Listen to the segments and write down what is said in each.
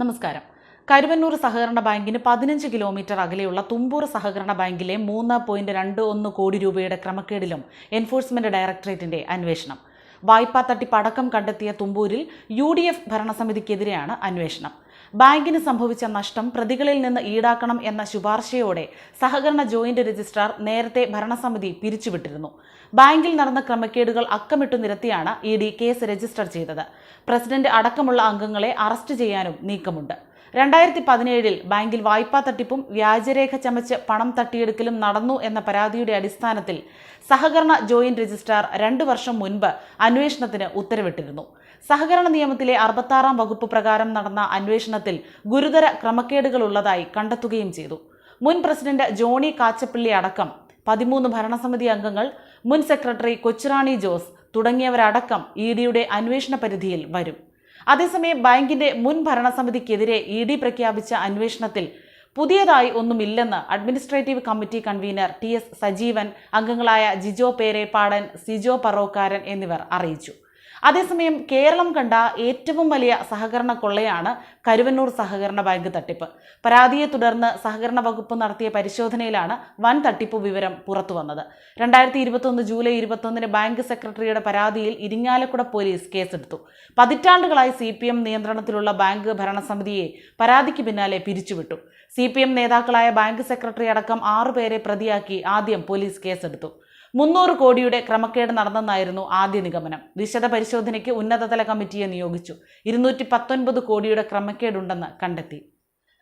നമസ്കാരം. കരുവന്നൂർ സഹകരണ ബാങ്കിന് പതിനഞ്ച് കിലോമീറ്റർ അകലെയുള്ള തുമ്പൂർ സഹകരണ ബാങ്കിലെ മൂന്ന് പോയിന്റ് രണ്ട് ഒന്ന് കോടി രൂപയുടെ ക്രമക്കേടിലും എൻഫോഴ്സ്മെന്റ് ഡയറക്ടറേറ്റിന്റെ അന്വേഷണം. വായ്പാ തട്ടിപ്പടക്കം കണ്ടെത്തിയ തുമ്പൂരിൽ യു ഡി എഫ് ഭരണസമിതിക്കെതിരെയാണ് അന്വേഷണം. ബാങ്കിന് സംഭവിച്ച നഷ്ടം പ്രതികളിൽ നിന്ന് ഈടാക്കണം എന്ന ശുപാർശയോടെ സഹകരണ ജോയിന്റ് രജിസ്ട്രാർ നേരത്തെ ഭരണസമിതി പിരിച്ചുവിട്ടിരുന്നു. ബാങ്കിൽ നടന്ന ക്രമക്കേടുകൾ അക്കമിട്ടു നിരത്തിയാണ് ഇ ഡി കേസ് രജിസ്റ്റർ ചെയ്തത്. പ്രസിഡന്റ് അടക്കമുള്ള അംഗങ്ങളെ അറസ്റ്റ് ചെയ്യാനും നീക്കമുണ്ട്. രണ്ടായിരത്തി പതിനേഴിൽ ബാങ്കിൽ വായ്പാ തട്ടിപ്പും വ്യാജരേഖ ചമച്ച് പണം തട്ടിയെടുക്കലും നടന്നു എന്ന പരാതിയുടെ അടിസ്ഥാനത്തിൽ സഹകരണ ജോയിന്റ് രജിസ്ട്രാർ രണ്ടു വർഷം മുൻപ് അന്വേഷണത്തിന് ഉത്തരവിട്ടിരുന്നു. സഹകരണ നിയമത്തിലെ അറുപത്താറാം വകുപ്പ് പ്രകാരം നടന്ന അന്വേഷണത്തിൽ ഗുരുതര ക്രമക്കേടുകൾ ഉള്ളതായി കണ്ടെത്തുകയും ചെയ്തു. മുൻ പ്രസിഡന്റ് ജോണി കാച്ചപ്പള്ളി അടക്കം പതിമൂന്ന് ഭരണസമിതി അംഗങ്ങൾ മുൻ സെക്രട്ടറി കൊച്ചുറാണി ജോസ് തുടങ്ങിയവരടക്കം ഇ ഡിയുടെ അന്വേഷണ പരിധിയിൽ വരും. അതേസമയം ബാങ്കിന്റെ മുൻ ഭരണസമിതിക്കെതിരെ ഇ ഡി പ്രഖ്യാപിച്ച അന്വേഷണത്തിൽ പുതിയതായി ഒന്നുമില്ലെന്ന് administrative committee convener T S Sajeevan അംഗങ്ങളായ ജിജോ പേരേപ്പാടൻ സിജോ പറോക്കാരൻ എന്നിവർ അറിയിച്ചു. അതേസമയം കേരളം കണ്ട ഏറ്റവും വലിയ സഹകരണ കൊള്ളയാണ് കരുവന്നൂർ സഹകരണ ബാങ്ക് തട്ടിപ്പ്. പരാതിയെ തുടർന്ന് സഹകരണ വകുപ്പ് നടത്തിയ പരിശോധനയിലാണ് വൻ തട്ടിപ്പ് വിവരം പുറത്തുവന്നത് രണ്ടായിരത്തി ഇരുപത്തൊന്ന് ജൂലൈ ഇരുപത്തൊന്നിന് ബാങ്ക് സെക്രട്ടറിയുടെ പരാതിയിൽ ഇരിങ്ങാലക്കുട പോലീസ് കേസെടുത്തു. പതിറ്റാണ്ടുകളായി സി പി എം നിയന്ത്രണത്തിലുള്ള ബാങ്ക് ഭരണസമിതിയെ പരാതിക്ക് പിന്നാലെ പിരിച്ചുവിട്ടു. സി പി എം നേതാക്കളായ ബാങ്ക് സെക്രട്ടറി അടക്കം ആറുപേരെ പ്രതിയാക്കി ആദ്യം പോലീസ് കേസെടുത്തു. മുന്നൂറ് കോടിയുടെ ക്രമക്കേട് നടന്നെന്നായിരുന്നു ആദ്യ നിഗമനം. വിശദ പരിശോധനയ്ക്ക് ഉന്നതതല കമ്മിറ്റിയെ നിയോഗിച്ചു. ഇരുന്നൂറ്റി കോടിയുടെ ക്രമക്കേടുണ്ടെന്ന് കണ്ടെത്തി.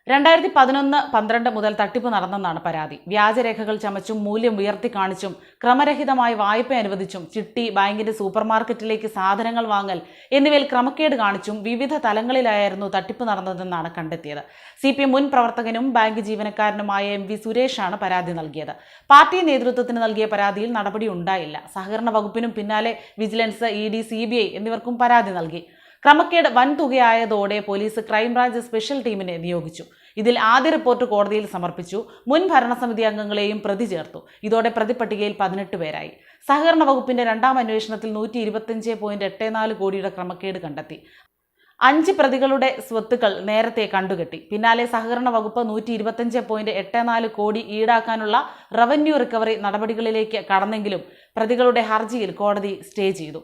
രണ്ടായിരത്തി പതിനൊന്ന് പന്ത്രണ്ട് മുതൽ തട്ടിപ്പ് നടന്നെന്നാണ് പരാതി. വ്യാജരേഖകൾ ചമച്ചും മൂല്യം ഉയർത്തി കാണിച്ചും ക്രമരഹിതമായി വായ്പ അനുവദിച്ചും ചിട്ടി ബാങ്കിന്റെ സൂപ്പർ മാർക്കറ്റിലേക്ക് സാധനങ്ങൾ വാങ്ങൽ എന്നിവയിൽ ക്രമക്കേട് കാണിച്ചും വിവിധ തലങ്ങളിലായിരുന്നു തട്ടിപ്പ് നടന്നതെന്നാണ് കണ്ടെത്തിയത്. സി പി മുൻ പ്രവർത്തകനും ബാങ്ക് ജീവനക്കാരനുമായ എം വി സുരേഷാണ് പരാതി നൽകിയത്. പാർട്ടി നേതൃത്വത്തിന് നൽകിയ പരാതിയിൽ നടപടി ഉണ്ടായില്ല. സഹകരണ വകുപ്പിനും പിന്നാലെ vigilance E D C B I എന്നിവർക്കും പരാതി നൽകി. ക്രമക്കേട് വൻതുകയായതോടെ പോലീസ് ക്രൈംബ്രാഞ്ച് സ്പെഷ്യൽ ടീമിനെ നിയോഗിച്ചു. ഇതിൽ ആദ്യ റിപ്പോർട്ട് കോടതിയിൽ സമർപ്പിച്ചു. മുൻ ഭരണസമിതി അംഗങ്ങളെയും പ്രതി ചേർത്തു. ഇതോടെ പ്രതിപട്ടികയിൽ പതിനെട്ട് പേരായി. സഹകരണ വകുപ്പിന്റെ രണ്ടാം അന്വേഷണത്തിൽ നൂറ്റി ഇരുപത്തിയഞ്ച് പോയിന്റ് എട്ട് നാല് കോടിയുടെ ക്രമക്കേട് കണ്ടെത്തി. അഞ്ച് പ്രതികളുടെ സ്വത്തുക്കൾ നേരത്തെ കണ്ടുകെട്ടി. പിന്നാലെ സഹകരണ വകുപ്പ് നൂറ്റി ഇരുപത്തിയഞ്ച് പോയിന്റ് എട്ട് നാല് കോടി ഈടാക്കാനുള്ള റവന്യൂ റിക്കവറി നടപടികളിലേക്ക് കടന്നെങ്കിലും പ്രതികളുടെ ഹർജിയിൽ കോടതി സ്റ്റേ ചെയ്തു.